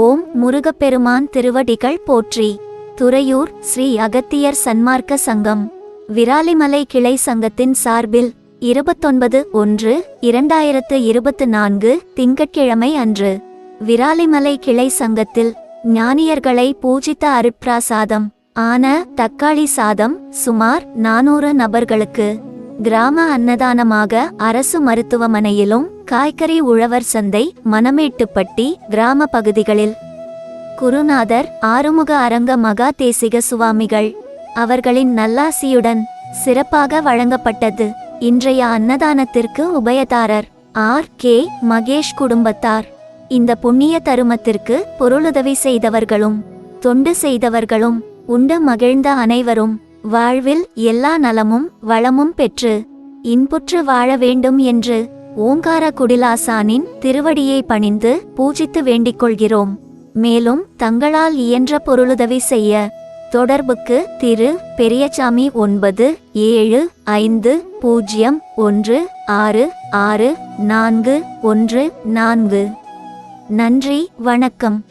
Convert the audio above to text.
ஓம் முருகப்பெருமான் திருவடிகள் போற்றி. துறையூர் ஸ்ரீ அகத்தியர் சன்மார்க்க சங்கம். விராலிமலை கிளை சங்கத்தின் சார்பில் இருபத்தொன்பது ஒன்று இரண்டாயிரத்து இருபத்து நான்கு திங்கட்கிழமை அன்று. விராலிமலை கிளை சங்கத்தில் ஞானியர்களை பூஜித்த அருட்பிராசாதம் ஆன தக்காளி சாதம் சுமார் நானூறு நபர்களுக்கு. கிராம அன்னதானமாக அரசு மருத்துவமனையிலும் காய்கறி உழவர் சந்தை மணமேட்டுப்பட்டி கிராம பகுதிகளில். குருநாதர் ஆறுமுக அரங்க மகா தேசிக சுவாமிகள் அவர்களின் நல்லாசியுடன் சிறப்பாக வழங்கப்பட்டது. இன்றைய அன்னதானத்திற்கு உபயதாரர் ஆர். கே. மகேஷ் குடும்பத்தார். இந்த புண்ணிய தருமத்திற்கு பொருளுதவி செய்தவர்களும் தொண்டு செய்தவர்களும் உண்டு மகிழ்ந்த அனைவரும் வாழ்வில் எல்லா நலமும் வளமும் பெற்று இன்புற்று வாழ வேண்டும் என்று ஓங்கார குடிலாசானின் திருவடியை பணிந்து பூஜித்து வேண்டிக் கொள்கிறோம். மேலும் தங்களால் இயன்ற பொருளுதவி செய்ய தொடர்புக்கு திரு பெரியசாமி ஒன்பது ஏழு ஐந்து பூஜ்ஜியம் ஒன்று ஆறு ஆறு நான்கு ஒன்று நான்கு. நன்றி வணக்கம்.